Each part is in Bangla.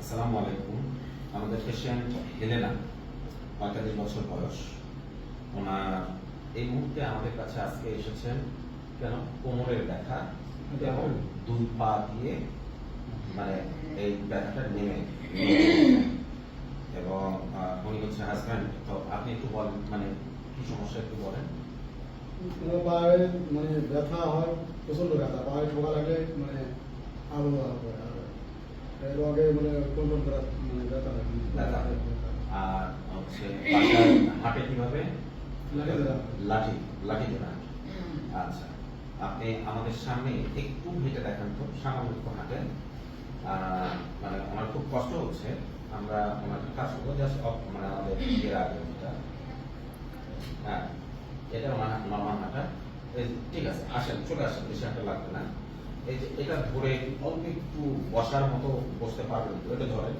আসসালামু আলাইকুম। আমাদের পেশেন্ট হেলেনা পঁয়তাল্লিশ বছর বয়স। ওনার এই মুহূর্তে আমাদের কাছে আজকে এসেছেন কেন? কোমরের ব্যথা। এবং দুই পা দিয়ে মানে এই ব্যথাটা নেমে এবং উনি হচ্ছে হাজব্যান্ড তো আপনি একটু বলেন মানে কি সমস্যা একটু বলেন। পায়ে মানে ব্যথা হয় প্রচণ্ড ব্যথা। পায়ে ঠোকা লাগলে মানে আরও আরও করে আর এর আগে মানে মানে ব্যথা লাগে আর হচ্ছে হাঁটে কীভাবে? লাঠি লাঠি দিয়ে আচ্ছা আপনি আমাদের সামনে একটু হেঁটে দেখান তো সামান্য একটু হাঁটেন মানে আমার খুব কষ্ট হচ্ছে। আমরা ওনার কাজ করব জাস্ট মানে আমাদের আগে যেটা। হ্যাঁ এটা ওনার নর্মাল হাঁটা এই ঠিক আছে আসেন চলে আসেন বেশি হাঁটা লাগবে না। এই যে এটা ধরে অল্প একটু বসার মতো বসতে পারবেন এটা ধরে।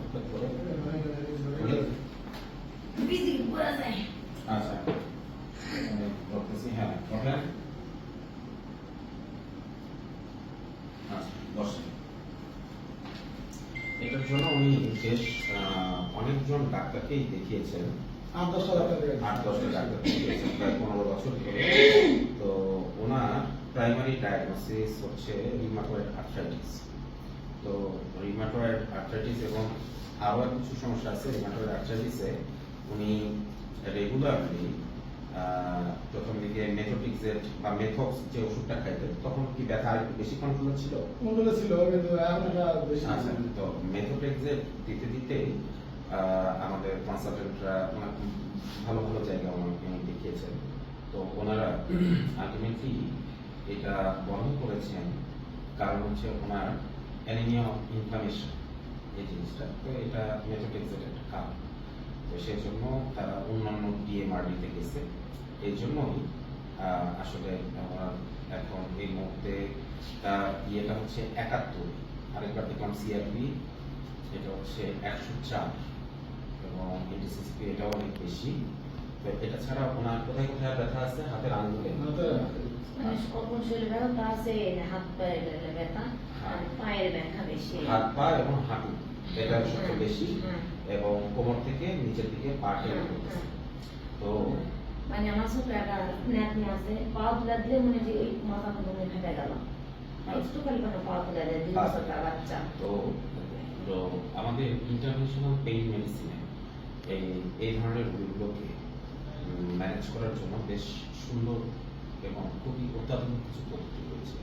আচ্ছা। বলতেছি হ্যাঁ আচ্ছা এটার জন্য উনি বেশ আহ, অনেকজন ডাক্তারকেই দেখিয়েছেন। আট দশটা ডাক্তার আট দশটা ডাক্তার দেখিয়েছেন প্রায় পনেরো বছর ধরে। তো ওনার প্রাইমারি ডায়াগনোসিস হচ্ছে রিমাটয়েড আর্থ্রাইটিস তো রিমাটয়েড আর্থ্রাইটিস এবং আরও কিছু সমস্যা আছে। রিমাটয়েড আর্থ্রাইটিসে উনি রেগুলারলি প্রথম দিকে মেথোটিক্সের বা মেথক্স যে ওষুধটা খাইতেন তখন কি ব্যথা আরেকটু বেশি কন্ট্রোল ছিল? কন্ট্রোলে ছিল কিন্তু এখন আচ্ছা তো মেথোটেক্সের দিতে দিতে আমাদের কনসালটেন্টরা খুব ভালো ভালো জায়গা ওনাকে দেখিয়েছেন। তো ওনারা আলটিমেটলি এটা বন্ধ করেছেন কারণ হচ্ছে ওনার অ্যানিমিয়া ইনফ্লামেশন এই জিনিসটা। তো এটা মেথোটেক্সের একটা কারণ। তো সেই জন্য তারা অন্যান্য ডিএমআরডিতে গেছে। এই জন্যই আসলে আমার এখন এই মুহূর্তে তার ইয়েটা হচ্ছে একাত্তর। আরেকবার দেখলাম সিআরপি এটা হচ্ছে একশো চার। এবং এনটিসিসপি এটাও অনেক বেশি। তো এটা ছাড়া ওনার কোথায় কোথায় ব্যথা আছে? হাতের আঙ্গুলে। মানে আছে হাত বেশি। পা এবং হাঁটু এটা সবচেয়ে বেশি। হ্যাঁ। এবং কোমর থেকে নিচের দিকে পা টেনে তো মানে আমার ছোট একটা নাতনি আছে পা তুলা দিলে মনে হয় যে ওই মাথা মতো মনে ফেটে গেল। একটু খালি মানে পা তুলা দেয় দুই বছর তার বাচ্চা। তো তো আমাদের ইন্টারন্যাশনাল পেইন মেডিসিনে এই এই ধরনের রোগগুলোকে ম্যানেজ করার জন্য বেশ সুন্দর এবং খুবই অত্যাধুনিক কিছু পদ্ধতি রয়েছে।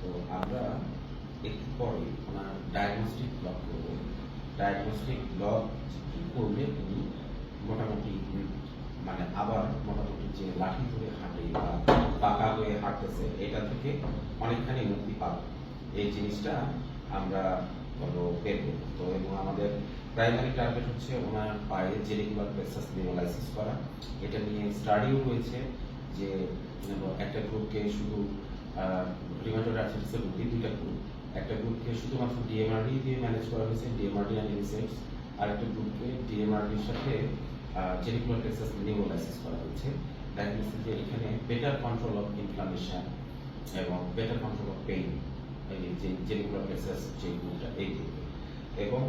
তো আমরা একটু পরে ওনার ডায়াগনস্টিক ব্লক করব। ডায়াগনস্টিক ব্লক করলে উনি মোটামুটি মানে আবার মোটামুটি যে লাঠি ধরে হাঁটে বা পাকা হয়ে হাঁটতেছে, এটা থেকে অনেকখানি মুক্তি পাবে। এই জিনিসটা আমরা হলো করব। তো এবং আমাদের প্রাইমারি টার্গেট হচ্ছে ওনার পায়ে জেরিকুলার প্লেক্সাস নিউরোলাইসিস করা। এটা নিয়ে স্টাডিও রয়েছে যে একটা গ্রুপকে শুধু রিমাটয়েড আর্থ্রাইটিসের রোগী, দুইটা গ্রুপ একটা গ্রুপকে শুধুমাত্র ডিএমআরডি দিয়ে ম্যানেজ করা হয়েছে ডিএমআরডি অ্যান্ড এনিসেটস আর একটা গ্রুপকে ডিএমআরডির সাথে জেরিকুলার প্লেক্সাস নিউরোলাইসিস করা হয়েছে। দেখা গেছে যে এখানে বেটার কন্ট্রোল অফ ইনফ্লামেশন এবং বেটার কন্ট্রোল অফ পেইন এই যে জেরিকুলার প্লেক্সাস যে গ্রুপটা এই গ্রুপে এবং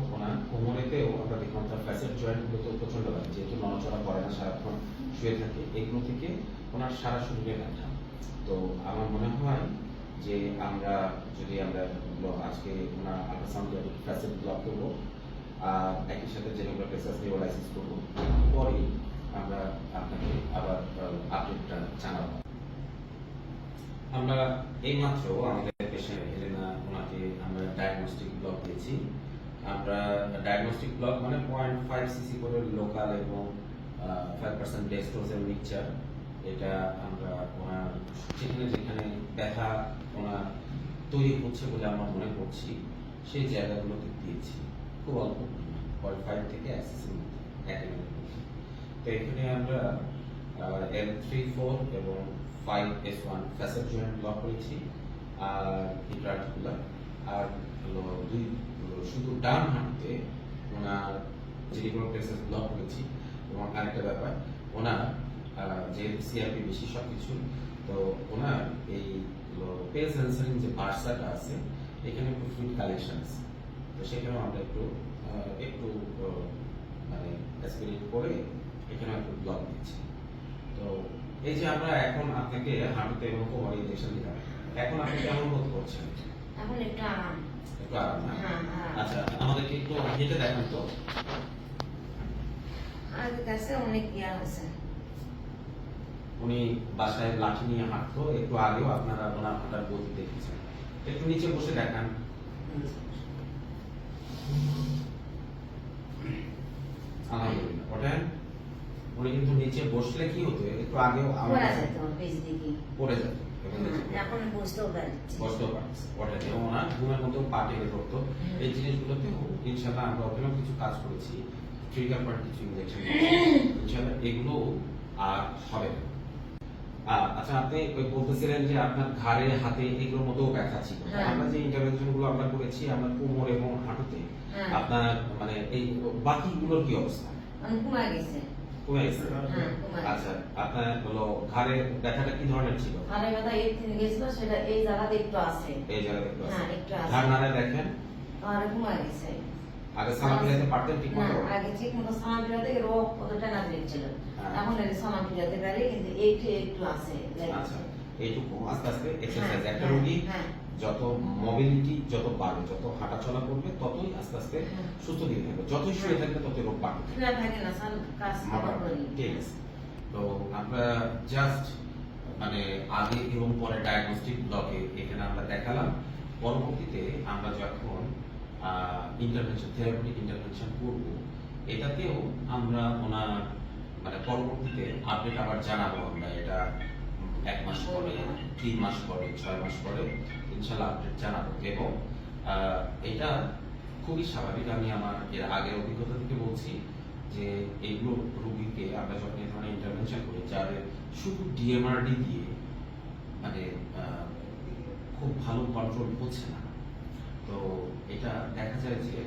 কোমরেতেও আমরা দেখলাম তার ফ্যাসেট জয়েন্টগুলো তো প্রচণ্ড লাগে যেহেতু নড়াচড়া করে না, সারাক্ষণ শুয়ে থাকে। এগুলো থেকে ওনার সারা শরীরে ব্যথা। তো আমার মনে হয় যে আমরা, যদি আমরা আজকে ওনার আল্ট্রাসাউন্ড ফ্যাসেট ব্লক করব, আর একই সাথে জেনোগ্রাফ প্রেসাস নিউরোলাইসিস করব পরে আমরা আপনাকে আবার আপডেটটা জানাব। আমরা এইমাত্র আমাদের পেশেন্ট হেলেনা ওনাকে আমরা ডায়াগনস্টিক ব্লক দিয়েছি। আমরা ডায়াগনস্টিক ব্লক মানে পয়েন্ট ফাইভ সিসি করে লোকাল এবং ফাইভ পার্সেন্ট ডেস্টোজের মিক্সচার এটা আমরা ওনার যেখানে যেখানে ব্যথা ওনার তৈরি হচ্ছে বলে আমরা মনে করছি, সেই জায়গাগুলোতে দিয়েছি। খুব অল্প পয়েন্ট ফাইভ থেকে এক সিসির মধ্যে এক তো এখানে আমরা এল থ্রি ফোর এবং five S one facet joint block করেছি। আর হলো দুই হলো শুধু ডান হাঁটুতে ওনার যেগুলো প্লেসেস ব্লক করেছি। এবং আরেকটা ব্যাপার, ওনার যেহেতু সিআরপি বেশি সব কিছু তো ওনার এই পেস অ্যান্সারিং যে বার্সাটা আছে, এখানে একটু ফ্লুইড কালেকশন আছে। তো সেখানেও আমরা একটু একটু মানে অ্যাসপিরেট করে এখানে একটু ব্লক দিচ্ছি। তো এই যে আমরা এখন আপনাকে হাঁটুতে এবং কোমরে ইঞ্জেকশন দিলাম এখন আপনি কেমন বোধ করছেন? এখন একটু আরাম। একটু আরাম না হ্যাঁ হ্যাঁ। আচ্ছা আমাদেরকে একটু হেঁটে দেখান তো। আগের কাছে অনেক ইয়া আছে। উনি বাসায় লাঠি নিয়ে হাঁটতো একটু আগেও আপনারা ওনার হাঁটার গতি দেখেছেন। একটু নিচে বসে দেখান। আলহামদুলিল্লাহ ওঠেন। উনি কিন্তু নিচে বসলে কি হতো? একটু আগেও পড়া আমাদের যেত পড়ে যেত। এখন বুঝতেও পারছি। বুঝতেও পারছে ওঠেন এবং ওনার ঘুমের মধ্যেও পা টেনে ধরতো এই জিনিসগুলোতেও ইনশাল্লাহ আমরা ওখানেও কিছু কাজ করেছি ট্রিগার পার কিছু ইঞ্জেকশন ইনশাল্লাহ এগুলো আর হবে না। আচ্ছা আপনি ওই বলতেছিলেন যে আপনার ঘাড়ে হাতে এগুলোর মধ্যেও ব্যথা ছিল। আমরা যে ইন্টারভেনশনগুলো আমরা করেছি আমরা কোমর এবং হাঁটুতে। আপনার মানে এই বাকিগুলোর কি অবস্থা? কমা গেছে। কমে গেছে। হ্যাঁ কমা গেছে। আচ্ছা আপনার হলো ঘাড়ের ব্যথাটা কি ধরনের ছিল? হাড়ের ব্যথা এই থেকে গেছিল সেটা এই জায়গাতে একটু আছে। এই জায়গাতে একটু আছে। হ্যাঁ, একটু আছে। ঘাড় নাড়ায় দেখেন। আর কমা গেছে। আগে সালাম ফিরাতে পারতেন ঠিক মতো? আগে ঠিক মতো সামান ফিরাতে রোগ কতটা না দিচ্ছিল হ্যাঁ। এখন আমি সামান ফিরাতে পারি কিন্তু একটু একটু আছে। আচ্ছা এইটুকু আস্তে আস্তে এক্সারসাইজ হ্যাঁ, একটা হ্যাঁ, রোগী হ্যাঁ। যত মোবিলিটি যত বাড়বে যত হাঁটা চলা করবে ততই আস্তে আস্তে হ্যাঁ। সুস্থ দিকে থাকবে। যতই শুয়ে থাকবে ততই রোগ বাড়বে। ঠিক আছে। তো আমরা জাস্ট মানে আগে এবং পরে ডায়াগনস্টিক ব্লকে এখানে আমরা দেখালাম। পরবর্তীতে আমরা যখন ইন্টারভেনশন থেরাপিউটিক ইন্টারভেনশন করব এটাতেও আমরা ওনার মানে পরবর্তীতে আপডেট আবার জানাব আমরা এটা এক মাস পরে, তিন মাস পরে, ছয় মাস পরে ইনশাল্লাহ আপডেট জানাব এবং এটা খুবই স্বাভাবিক। আমি আমার এর আগের অভিজ্ঞতা থেকে বলছি যে এইগুলো রোগীকে আমরা যখন এই ধরনের ইন্টারভেনশন করি যাদের শুধু ডিএমআরডি দিয়ে মানে খুব ভালো কন্ট্রোল হচ্ছে না। তো এটা দেখা যায় যে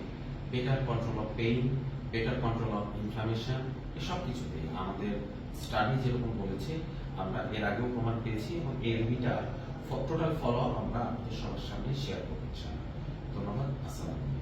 better control of pain better control of inflammation এসব কিছুতে আমাদের স্টাডি যেরকম বলেছে আমরা এর আগেও প্রমাণ পেয়েছি এবং এর মিটার টোটাল ফলো আমরা আপনাদের সবার সামনে শেয়ার করতে চাই। ধন্যবাদ, আসসালাম